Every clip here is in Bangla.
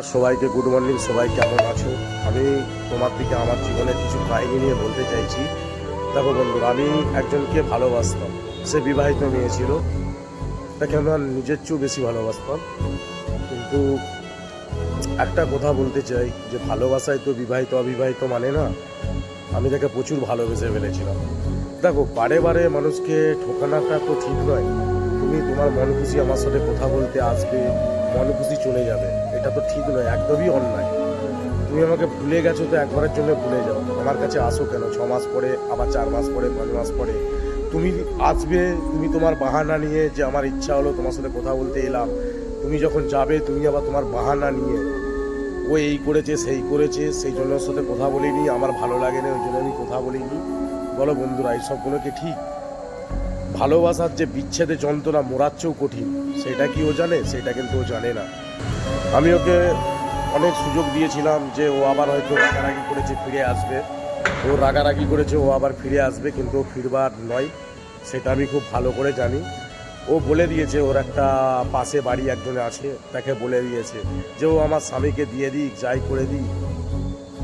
সবাইকে গুড মর্নিং সবাই কেমন আছো? আমি তোমার দিকে আমার জীবনের কিছু কাহিনী নিয়ে বলতে চাইছি। দেখো বন্ধু, আমি একজনকে ভালোবাসতাম। সে বিবাহিত মেয়ে ছিল। তাকে আমার নিজের চেয়েও বেশি ভালোবাসতাম। কিন্তু একটা কথা বলতে চাই, যে ভালোবাসায় তো বিবাহিত, অবিবাহিত মানে না, আমি তাকে প্রচুর ভালোবেসে ফেলেছিলাম। দেখো, বারে বারে মানুষকে ঠোকানাটা তো ঠিক নয়। তুমি তোমার মন খুশি আমার সাথে কথা বলতে আসবে মন খুশি চলে যাবে। এটা তো ঠিক নয়, একদমই অন্যায়। তুমি আমাকে ভুলে গেছো তো একবারের জন্য ভুলে যাও। আমার কাছে আসো কেন? ছ মাস পরে, আবার চার মাস পরে, পাঁচ মাস পরে। তুমি আসবে, তুমি তোমার বাহানা নিয়ে যে আমার ইচ্ছা হলো, তোমার সাথে কথা বলতে এলাম। তুমি যখন যাবে, তুমি আবার তোমার বাহানা নিয়ে। ও এই করেছে, সেই করেছে, সেই জন্য সাথে কথা বলিনি, আমার ভালো লাগে না, ওই জন্য আমি কথা বলিনি। বলো বন্ধুরা এইসবগুলো কি ঠিক? ভালোবাসার যে বিচ্ছেদে যন্ত্রণা মোরার চেয়েও কঠিন, সেটা কি ও জানে? সেটা কিন্তু ও জানে না। আমি ওকে অনেক সুযোগ দিয়েছিলাম যে ও আবার হয়তো রাগারাগি করেছে, ফিরে আসবে। ও রাগারাগি করেছে, ও আবার ফিরে আসবে, কিন্তু ও ফিরবার নয়, সেটা আমি খুব ভালো করে জানি। ও বলে দিয়েছে, ওর একটা পাশে বাড়ি একজনে আছে, তাকে বলে দিয়েছে যে ও আমার স্বামীকে দিয়ে দিই যাই করে দিই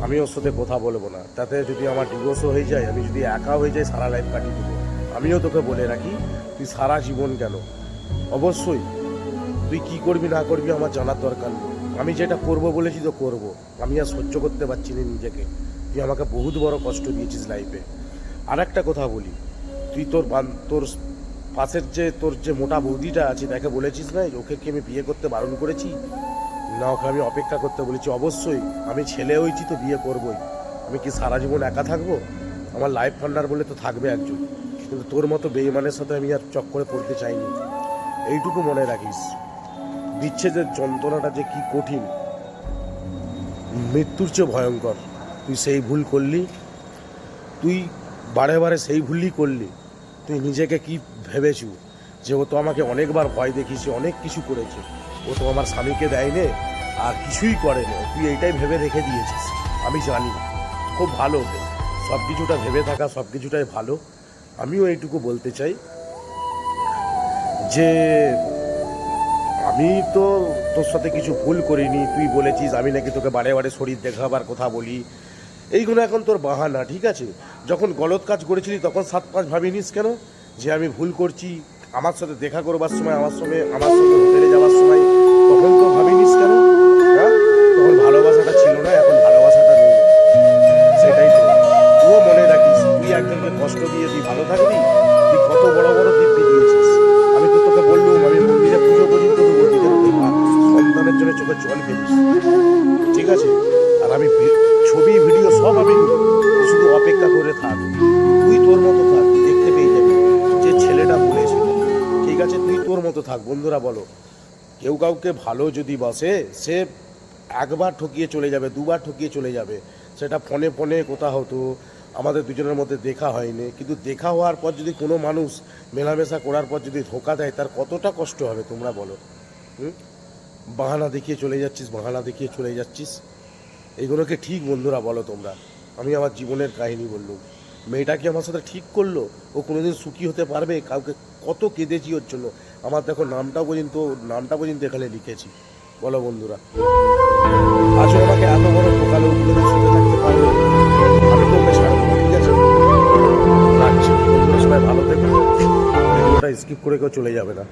আমি ওর সাথে কথা বলব না। তাতে যদি আমার ডিভোর্সও হয়ে যায়, আমি যদি একা হয়ে যাই, সারা লাইফ কাটিয়ে দেবো। আমিও তোকে বলে রাখি, তুই সারা জীবন কেন? অবশ্যই তুই কি করবি না করবি আমার জানার দরকার নেই। আমি যেটা করব বলেছি তো করব। আমি আর সহ্য করতে পারছি না নিজেকে। তুই আমাকে বহুত বড় কষ্ট দিয়েছিস লাইফে আর একটা কথা বলি। তুই তোর তোর পাশের যে, তোর যে মোটা বৌদিটা আছে, তাকে বলেছিস না, ওকে কি আমি বিয়ে করতে বারণ করেছি? না, ওকে আমি অপেক্ষা করতে বলেছি। অবশ্যই, আমি ছেলে হয়েছি তো বিয়ে করবই। আমি কি সারা জীবন একা থাকব? আমার লাইফ পার্টনার বলে তো থাকবে একজন। কিন্তু তোর মতো বেইমানের সাথে আমি আর চক্করে পড়তে চাইনি। এইটুকু মনে রাখিস। বিচ্ছেদের যন্ত্রণাটা যে কি কঠিন। মৃত্যুর চেয়ে ভয়ঙ্কর। তুই সেই ভুল করলি, তুই বারে বারে সেই ভুলই করলি, তুই নিজেকে কি ভেবেছু যে ও তো আমাকে অনেকবার ভয় দেখিয়েছে, অনেক কিছু করেছে। ও তো আমার স্বামীকে দেয়নি, আর কিছুই করেনি। তুই এইটাই ভেবে রেখে দিয়েছিস। আমি জানি খুব ভালো সব কিছুটা ভেবে থাকা, সব কিছুটাই ভালো। আমিও এইটুকু বলতে চাই যে আমি তো তোর সাথে কিছু ভুল করিনি, তুই বলেছিস আমি নাকি তোকে বারে বারে শরীর দেখাবার কথা বলি। এইগুলো এখন তোর বাহানা, ঠিক আছে? যখন গলত কাজ করেছিলি তখন সাত পাঁচ ভাবিনিস কেন? যে আমি ভুল করছি, আমার সাথে দেখা করবার সময়, আমার সঙ্গে আমার সঙ্গে হোটেলে যাওয়ার সময় ঠিক আছে? আর আমি ছবি, ভিডিও সব আমি শুধু অপেক্ষা করে থাক। তুই তোর মতো থাক দেখতে পেয়ে যাবি যে ছেলেটা বলেছিল। ঠিক আছে? তুই তোর মতো থাক, বন্ধুরা বলো। কেউ কাউকে ভালো যদি বসে, সে একবার ঠকিয়ে চলে যাবে, দুবার ঠকিয়ে চলে যাবে। সেটা ফোনে ফোনে কোথা হতো। আমাদের দুজনের মধ্যে দেখা হয়নি। কিন্তু দেখা হওয়ার পর যদি কোনো মানুষ মেলামেশা করার পর যদি ধোকা দেয়, তার কতটা কষ্ট হবে তোমরা বলো। হুম? বাহানা দেখিয়ে চলে যাচ্ছিস, বাহানা দেখিয়ে চলে যাচ্ছিস। এগুলোকে ঠিক বন্ধুরা বলো তোমরা। আমি আমার জীবনের কাহিনী বললুম। মেয়েটা কি আমার সাথে ঠিক করল? ও কোনোদিন সুখী হতে পারবে? কাউকে কত কেঁদেছি ওর জন্য? আমার দেখো নামটা পর্যন্ত নামটা পর্যন্ত এখানে লিখেছি। বলো বন্ধুরা। আজও আমাকে এত বড় কোনোদিন সুখে থাকতে আমি ঠিক আছে। রাখছি। সবাই ভালো স্কিপ করে কেউ চলে যাবে না।